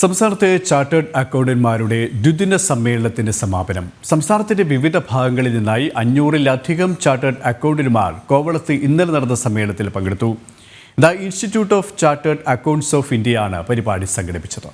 സംസ്ഥാനത്തെ ചാർട്ടേഡ് അക്കൗണ്ടന്റ്മാരുടെ ദ്വിദിന സമ്മേളനത്തിന്റെ സമാപനം. സംസ്ഥാനത്തിന്റെ വിവിധ ഭാഗങ്ങളിൽ നിന്നായി അഞ്ഞൂറിലധികം ചാർട്ടേഡ് അക്കൗണ്ടന്റ്മാർ കോവളത്ത് ഇന്നലെ നടന്ന സമ്മേളനത്തിൽ പങ്കെടുത്തു. The Institute of Chartered Accountants of ഇന്ത്യയാണ് പരിപാടി സംഘടിപ്പിച്ചത്.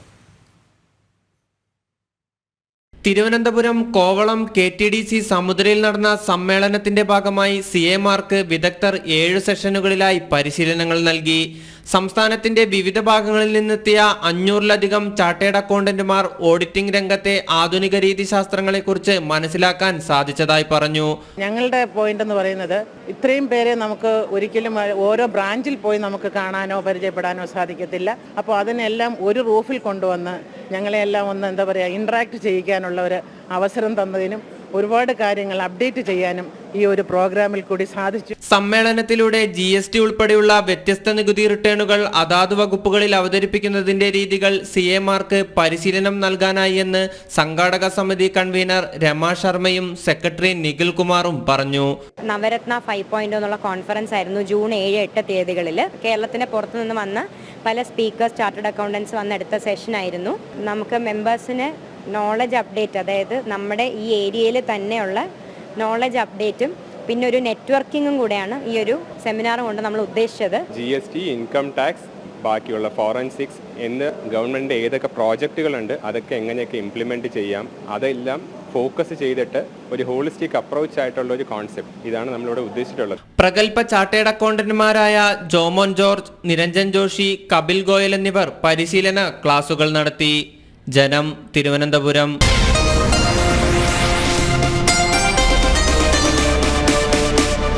Thiruvananthapuram Kovalam K T D C സമുദ്രയിൽ നടന്ന സമ്മേളനത്തിന്റെ ഭാഗമായി സി എമാർക്ക് വിദഗ്ധർ ഏഴ് സെഷനുകളിലായി പരിശീലനങ്ങൾ നൽകി. സംസ്ഥാനത്തിന്റെ വിവിധ ഭാഗങ്ങളിൽ നിന്നെത്തിയ അഞ്ഞൂറിലധികം ചാർട്ടേഡ് അക്കൗണ്ടന്റുമാർ ഓഡിറ്റിംഗ് രംഗത്തെ ആധുനിക രീതിശാസ്ത്രങ്ങളെക്കുറിച്ച് മനസ്സിലാക്കാൻ സാധിച്ചതായി പറഞ്ഞു. ഞങ്ങളുടെ പോയിന്റ് എന്ന് പറയുന്നത് ഇത്രയും പേരെ നമുക്ക് ഒരിക്കലും ഓരോ ബ്രാഞ്ചിൽ പോയി നമുക്ക് കാണാനോ പരിചയപ്പെടാനോ സാധിക്കത്തില്ല. അപ്പോൾ അതിനെല്ലാം ഒരു റൂഫിൽ കൊണ്ടുവന്ന് ഞങ്ങളെല്ലാം ഒന്ന് എന്താ പറയുക ഇൻട്രാക്ട് ചെയ്യിക്കാനുള്ള ഒരു അവസരം തന്നതിനും ഒരുപാട് കാര്യങ്ങൾ അപ്ഡേറ്റ് ചെയ്യാനും ഈ ഒരു പ്രോഗ്രാമിൽ കൂടി സാധിച്ചു. സമ്മേളനത്തിലൂടെ ജി എസ് ടി ഉൾപ്പെടെയുള്ള വ്യത്യസ്ത നികുതി റിട്ടേണുകൾ അതാത് വകുപ്പുകളിൽ അവതരിപ്പിക്കുന്നതിന്റെ രീതികൾ സി എമാർക്ക് പരിശീലനം നൽകാനായി എന്ന് സംഘാടക സമിതി കൺവീനർ രമ ശർമ്മയും സെക്രട്ടറി നിഖിൽ കുമാറും പറഞ്ഞു. നവരത്ന ഫൈവ് പോയിന്റ് എന്നുള്ള കോൺഫറൻസ് ആയിരുന്നു ജൂൺ ഏഴ് എട്ട് തീയതികളിൽ. കേരളത്തിന് പുറത്തുനിന്ന് വന്ന പല സ്പീക്കേഴ്സ് ചാർട്ടേഡ് അക്കൗണ്ടൻസ് വന്നെടുത്ത സെഷനായിരുന്നു നമുക്ക് മെമ്പേഴ്സിന് നോളജ് അപ്ഡേറ്റ് അതായത് നമ്മുടെ ഈ ഏരിയയിൽ തന്നെയുള്ള നോളജ് അപ്ഡേറ്റും പിന്നെ ഒരു നെറ്റ്വർക്കിങ്ങും കൂടെയാണ് ഈ ഒരു സെമിനാർ കൊണ്ട് നമ്മൾ ഉദ്ദേശിച്ചത്. G S T income tax ബാക്കിയുള്ള ഫോറൻസിക്സ് എന്ന് ഗവൺമെന്റ് ഏതൊക്കെ പ്രോജക്റ്റുകളുണ്ട് അതൊക്കെ എങ്ങനെയൊക്കെ ഇംപ്ലിമെന്റ് ചെയ്യാം അതെല്ലാം ഫോക്കസ് ചെയ്തിട്ട് ഒരു ഹോളിസ്റ്റിക് അപ്രോച്ച് ആയിട്ടുള്ള ഒരു കോൺസെപ്റ്റ് ഇതാണ് നമ്മളിവിടെ ഉദ്ദേശിച്ചിട്ടുള്ളത്. പ്രഗത്ഭ ചാർട്ടേഡ് അക്കൗണ്ടന്റുമാരായ ജോമോൻ ജോർജ് നിരഞ്ജൻ ജോഷി കപിൽ ഗോയൽ എന്നിവർ പരിശീലന ക്ലാസുകൾ നടത്തി. ജനം തിരുവനന്തപുരം